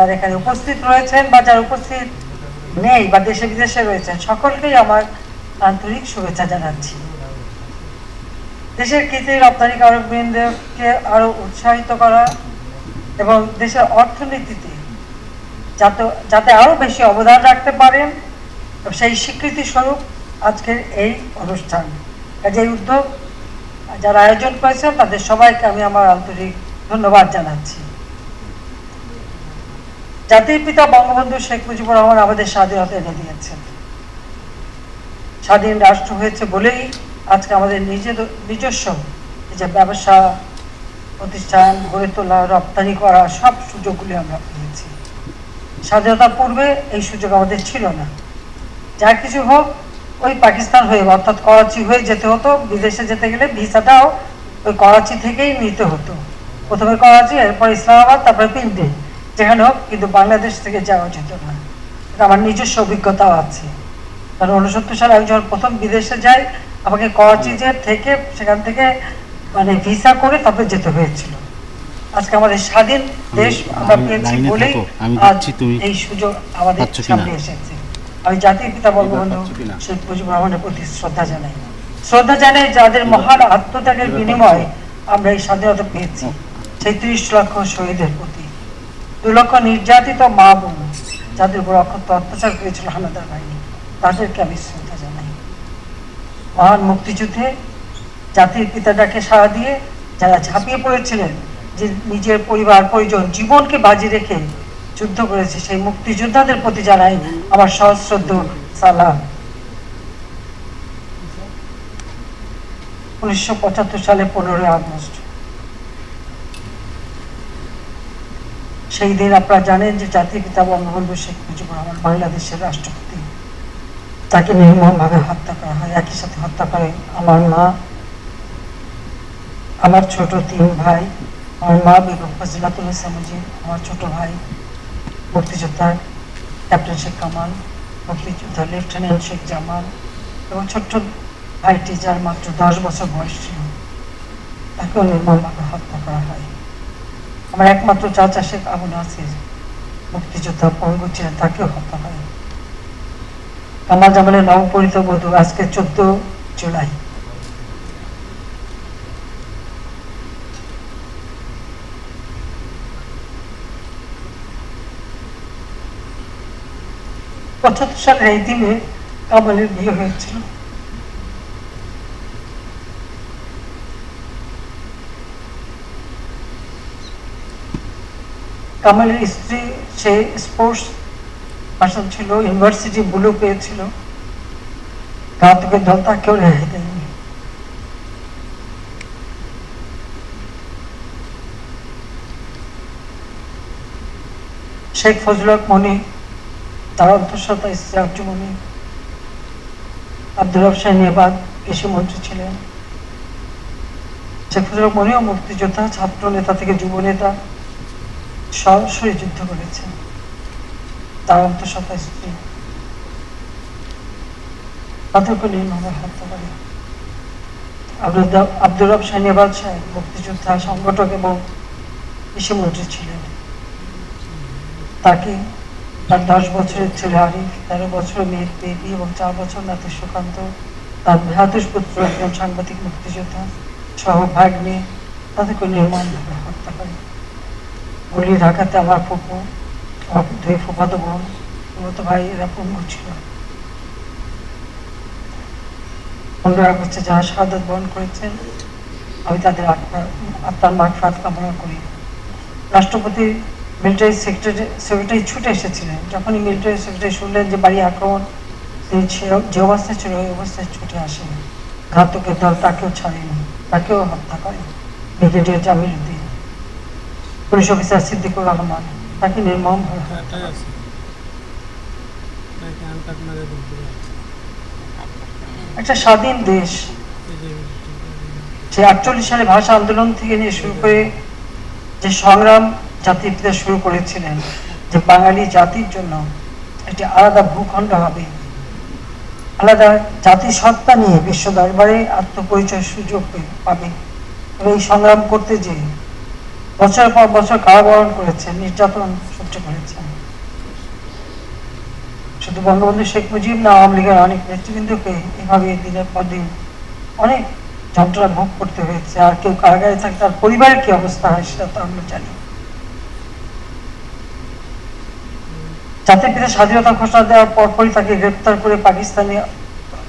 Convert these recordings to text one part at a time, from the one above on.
যারা এখানে উপস্থিত রয়েছেন বা যারা উপস্থিত নেই বা দেশে বিদেশে রয়েছেন, সকলকেই আমার আন্তরিক শুভেচ্ছা জানাচ্ছি। দেশের কৃষি রপ্তানিকারক বৃন্দকে আরও উৎসাহিত করা এবং দেশের অর্থনীতিতে যাতে যাতে আরও বেশি অবদান রাখতে পারেন সেই স্বীকৃতি স্বরূপ আজকের এই অনুষ্ঠান। কাজে উদ্যোগ যারা আয়োজন করেছেন তাদের সবাইকে আমি আমার আন্তরিক ধন্যবাদ জানাচ্ছি। জাতির পিতা বঙ্গবন্ধু শেখ মুজিবুর রহমান আমাদের স্বাধীনতা এনে দিয়েছেন। স্বাধীন রাষ্ট্র হয়েছে বলেই আজকে আমাদের নিজের নিজস্ব যে ব্যবসা প্রতিষ্ঠান গড়ে তোলা রপ্তানি করা সব সুযোগগুলি আমরা পেয়েছি। স্বাধীনতার পূর্বে এই সুযোগ আমাদের ছিল না। যা কিছু হোক, ওই পাকিস্তান হয়ে অর্থাৎ করাচি হয়ে যেতে হতো, বিদেশে যেতে গেলে ভিসাটাও ওই করাচি থেকেই নিতে হতো। প্রথমে করাচি, এরপর ইসলামাবাদ, তারপরে পিন্ডি। যেখানে হোক কিন্তু বাংলাদেশ থেকে যাওয়া যেত না। এটা আমার নিজস্ব অভিজ্ঞতাও আছে। কারণ উনসত্তর সালে আমি যখন প্রথম বিদেশে যাই আমাকে করাচি যে থেকে সেখান থেকে মানে ভিসা করে তারপরে যেতে হয়েছিল। আজকে আমাদের স্বাধীন দেশ আমরা পেয়েছি বলেই আজ এই সুযোগ আমাদের সামনে এসেছে। আমি জাতির পিতা বঙ্গবন্ধু? শেখ মুজিবুর রহমানের প্রতি শ্রদ্ধা জানাই। শ্রদ্ধা জানাই যাদের মহান আত্মত্যাগের বিনিময়ে আমরা এই স্বাধীনতা পেয়েছি। সেই ত্রিশ লক্ষ শহীদের প্রতি। দু লক্ষ নির্যাতিত মা বোন, যাদের উপর অক্ষত অত্যাচার করেছিল হানাদার বাহিনী, তাদেরকে আমি শ্রদ্ধা জানাই। মহান মুক্তিযুদ্ধে জাতির পিতাটাকে সাড়া দিয়ে যারা ঝাঁপিয়ে পড়েছিলেন, যে নিজের পরিবার, পরিজন, জীবনকে বাজি রেখে যুদ্ধ করেছে, সেই মুক্তিযোদ্ধাদের প্রতি জানাই আমার সহশ্রদ্ধ সালাম। উনিশশো পঁচাত্তর সালে পনেরোই আগস্ট সেই দিন আপনারা জানেন যে জাতির পিতা বঙ্গবন্ধু শেখ মুজিবুর রহমান বাংলাদেশের রাষ্ট্রপতি। তাকে নির্মমভাবে হত্যা করা হয়, একই সাথে হত্যা করে আমার মা, আমার ছোট তিন ভাই, আমার মা বেগম ফজিলাতুল ইসলাম মুজিব, আমার ছোট ভাই মুক্তিযোদ্ধা ক্যাপ্টেন শেখ কামাল, মুক্তিযোদ্ধা লেফটেন্যান্ট শেখ জামাল এবং ছোট্ট ভাইটি যার মাত্র দশ বছর বয়স ছিল, তাকেও নির্মমভাবে হত্যা করা হয়। আমার একমাত্র চাচা শেখ আবু নাসির মুক্তিযোদ্ধা পঙ্গু ছিলেন, তাকেও হত্যা হয় কামাল জামালের নবপরিত বধূ আজকে চোদ্দ জুলাই। পঁচাত্তর সালের এই দিনে কামালের বিয়ে হয়েছিল। কামালের স্ত্রী, সে স্পোর্টস পার্সন ছিল ইউনিভার্সিটি ব্লু পেয়েছিল। ঘাতকের দল তাকেও রেহাই দেয়নি। শেখ ফজলক মনি, তার অন্তঃসত্ত্বা স্ত্রী আর্যমণি আব্দুল রব শাহিনাবাদ কৃষিমন্ত্রী ছিলেন। শেখ ফজলক মনিও মুক্তিযোদ্ধা, ছাত্র নেতা থেকে যুব নেতা। সরাসরি যুদ্ধ করেছেন তার অন্তঃসত্ত্বা স্ত্রী। তাদেরকে নির্মমভাবে হত্যা করে আব্দুল রব সাহেব মুক্তিযোদ্ধা সংগঠক এবং কৃষিমন্ত্রী ছিলেন। তাকে তার দশ বছরের ছেলে আরিফ, তেরো বছরের মেয়ের বেবি এবং চার বছর নাতি সুকান্ত, তার ভ্রাতুষ পুত্র একজন সাংবাদিক মুক্তিযোদ্ধা সহ ভাগ্নে তাদেরকে নির্মমভাবে হত্যা করে। গুলি ঢাকাতে আমার ফুপু, আমার দুই ফুফাতো বোন ফুফাতো ভাই এরা পঙ্গু ছিল পনেরো যারা শাহাদত বরণ করেছেন, আমি তাদের আত্মা- আত্মার মাঠ কামনা করি। রাষ্ট্রপতি মিলিটারি সেক্রেটারি সেক্রেটারি ছুটে এসেছিলেন। যখনই মিলিটারি সেক্রেটারি শুনলেন যে বাড়ি আক্রমণ যে অবস্থায় ছিল, ওই অবস্থায় ছুটে আসেন। ঘাতকের দল তাকেও ছাড়েনি, তাকেও হত্যা করে brigadier Jamil police officer Siddiqur Rahman তাকে পারি। একটা স্বাধীন দেশ। সে আটচল্লিশ সালে ভাষা আন্দোলন থেকে নিয়ে শুরু করে যে সংগ্রাম জাতির পিতা শুরু করেছিলেন যে বাঙালি জাতির জন্য একটি আলাদা ভূখণ্ড হবে। আলাদা জাতি সত্তা নিয়ে বিশ্ব দরবারে আত্মপরিচয় সুযোগ পাবে। এবং এই সংগ্রাম করতে যে বছর পর বছর কারাবরণ করেছেন নির্যাতন সহ্য করেছেন শুধু বঙ্গবন্ধু শেখ মুজিব না, আওয়ামী লীগের অনেক নেতৃবৃন্দকে এভাবে দিনের পর দিন অনেক যন্ত্রণা ভোগ করতে হয়েছে। আর কেউ কারাগারে থাকে তার পরিবারের কি অবস্থা হয় সেটা তো আমরা জানি। জাতির পিতা স্বাধীনতা ঘোষণা দেওয়ার পরপরই তাকে গ্রেপ্তার করে পাকিস্তানে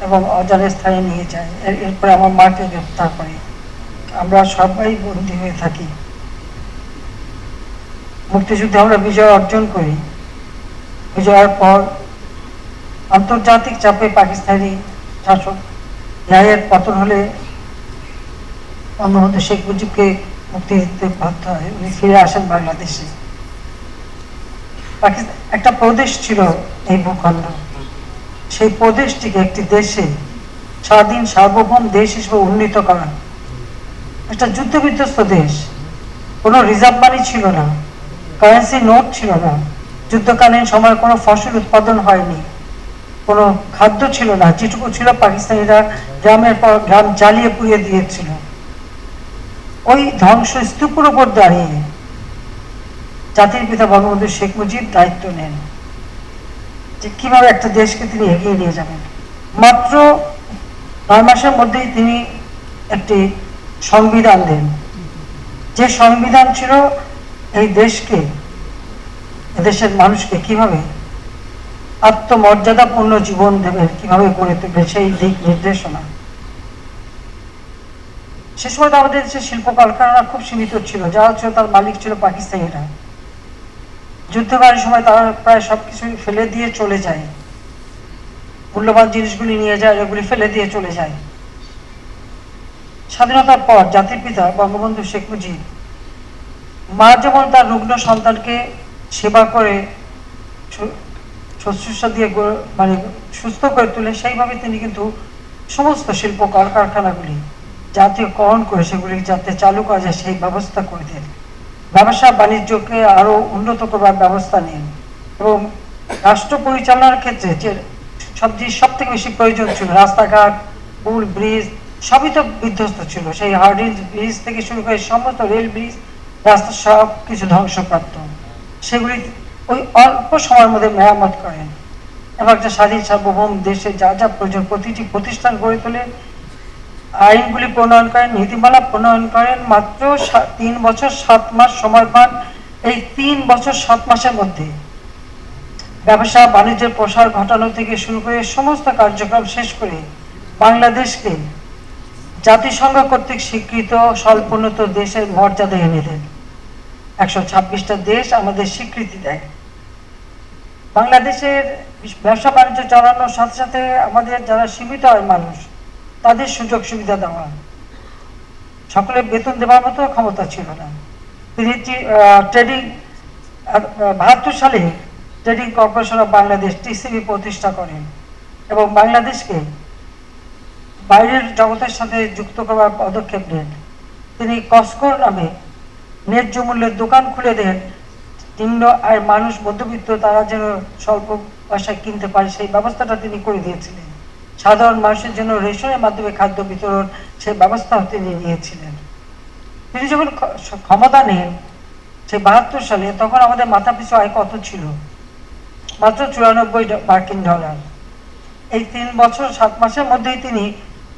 এবং অজানা স্থানে নিয়ে যায়। এরপরে আমার মাকে গ্রেপ্তার করে। আমরা সবাই বন্দী হয়ে থাকি। মুক্তিযুদ্ধে আমরা বিজয় অর্জন করি। বিজয়ের পর আন্তর্জাতিক চাপে পাকিস্তানি শাসক ন্যায়ের পতন হলে বঙ্গবন্ধু শেখ মুজিবকে মুক্তি দিতে বাধ্য হয় উনি ফিরে আসেন বাংলাদেশে। পাকিস্তান একটা প্রদেশ ছিল এই ভূখণ্ড। সেই প্রদেশটিকে একটি দেশে স্বাধীন, সার্বভৌম দেশ হিসেবে উন্নীত করা। একটা যুদ্ধ বিধ্বস্ত দেশ। কোনো রিজার্ভ মানি ছিল না। কারেন্সি নোট ছিল না। যুদ্ধকালীন সময় কোনো ফসল উৎপাদন হয়নি। কোনো খাদ্য ছিল না, যেটুকু ছিল পাকিস্তানিরা গ্রামের পর গ্রাম জ্বালিয়ে পুড়িয়ে দিয়েছিল। ওই ধ্বংস স্তূপের উপর দাঁড়িয়ে জাতির পিতা বঙ্গবন্ধু শেখ মুজিব দায়িত্ব নেন যে কীভাবে একটা দেশকে তিনি এগিয়ে নিয়ে যাবেন। মাত্র নয় মাসের মধ্যেই তিনি একটি সংবিধান দেন। যে সংবিধান ছিল এই দেশকে এদেশের মানুষকে কীভাবে আত্মমর্যাদাপূর্ণ জীবন দেবেন কীভাবে গড়ে তুলবে, সেই দিক নির্দেশনা। সে সময় আমাদের দেশে শিল্প কলকারখানা খুব সীমিত ছিল। যা ছিল তার মালিক ছিল পাকিস্তানিরা। যুদ্ধকালীন সময় তারা প্রায় সবকিছু ফেলে দিয়ে চলে যায়। মূল্যবান জিনিসগুলি নিয়ে যায় এগুলি ফেলে দিয়ে চলে যায়। স্বাধীনতার পর জাতির পিতা বঙ্গবন্ধু শেখ মুজিব মা যেমন তার রুগ্ন সন্তানকে সেবা করে শুশ্রূষা দিয়ে মানে সুস্থ করে তোলে, সেইভাবে তিনি কিন্তু সমস্ত শিল্প কলকারখানাগুলি জাতীয়করণ করে সেগুলি যাতে চালু করা যায়, সেই ব্যবস্থা করে দেন। ব্যবসা বাণিজ্যকে আরও উন্নত করবার ব্যবস্থা নেন এবং রাষ্ট্র পরিচালনার ক্ষেত্রে যে সবচেয়ে সব থেকে বেশি প্রয়োজন ছিল, রাস্তাঘাট, পুল, ব্রিজ, সবই তো বিধ্বস্ত ছিল। সেই হার্ডিল ব্রিজ থেকে শুরু করে সমস্ত রেল ব্রিজ রাস্তা সব কিছু ধ্বংসপ্রাপ্ত। সেগুলি ওই অল্প সময়ের মধ্যে মেরামত করেন। এবং একটা স্বাধীন সার্বভৌম দেশে যা যা প্রয়োজন প্রতিটি প্রতিষ্ঠান গড়ে তোলেন আইনগুলি প্রণয়ন করেন, নীতিমালা প্রণয়ন করেন, মাত্র তিন বছর সাত মাস সময় পান এই তিন বছর সাত মাসের মধ্যে। ব্যবসা, বাণিজ্যের প্রসার ঘটানো থেকে শুরু করে সমস্ত কার্যক্রম শেষ করে বাংলাদেশকে জাতিসংঘ কর্তৃক স্বীকৃত স্বল্পোন্নত দেশের মর্যাদা এনে দেন। একশো ছাব্বিশটা দেশ আমাদের স্বীকৃতি দেয়। বাংলাদেশের ব্যবসা বাণিজ্য চালানোর সাথে সাথে আমাদের যারা সীমিত হয় মানুষ, তাদের সুযোগ সুবিধা দেওয়া। সকলের বেতন দেওয়ার মতো ক্ষমতা ছিল না। তিনি ট্রেডিং বাহাত্তর সালে trading corporation of Bangladesh TCB প্রতিষ্ঠা করেন এবং বাংলাদেশকে বাইরের জগতের সাথে যুক্ত করার পদক্ষেপ নেন। তিনি কসকর নামে ন্যায্য মূল্যের দোকান খুলে দেন। নিম্ন আয়ের মানুষ মধ্যবিত্ত, তারা যেন স্বল্প পয়সায় কিনতে পারে, সেই ব্যবস্থাটা তিনি করে দিয়েছিলেন। সাধারণ মানুষের জন্য রেশনের মাধ্যমে খাদ্য বিতরণ, সেই ব্যবস্থাও তিনি নিয়েছিলেন। তিনি যখন ক্ষমতা নেন সেই বাহাত্তর সালে, তখন আমাদের মাথা পিছু আয় কত ছিল? মাত্র চুরানব্বই মার্কিন ডলার। এই তিন বছর, সাত মাসের মধ্যেই তিনি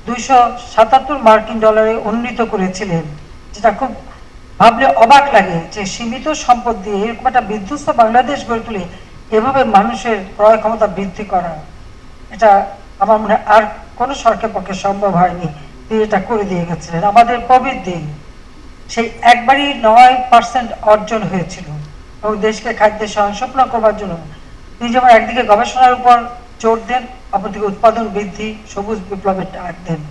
দুইশো সাতাত্তর মার্কিন ডলারে উন্নীত করেছিলেন, যেটা খুব ভাবলে অবাক লাগে যে সীমিত সম্পদ দিয়ে এরকম একটা বিধ্বস্ত বাংলাদেশ গড়ে তুলে এভাবে মানুষের ক্রয় ক্ষমতা বৃদ্ধি করা, এটা আমার মনে আর কোনো সরকারের পক্ষে সম্ভব হয়নি। তিনি এটা করে দিয়ে গেছিলেন। আমাদের প্রবৃদ্ধি সেই একবারই নয় পার্সেন্ট অর্জন হয়েছিল। এবং দেশকে খাদ্যে স্বয়ংসম্পূর্ণ করবার জন্য তিনি যেমন একদিকে গবেষণার উপর জোর দেন, অপরদিকে উৎপাদন বৃদ্ধি, সবুজ বিপ্লবের ডাক দেন।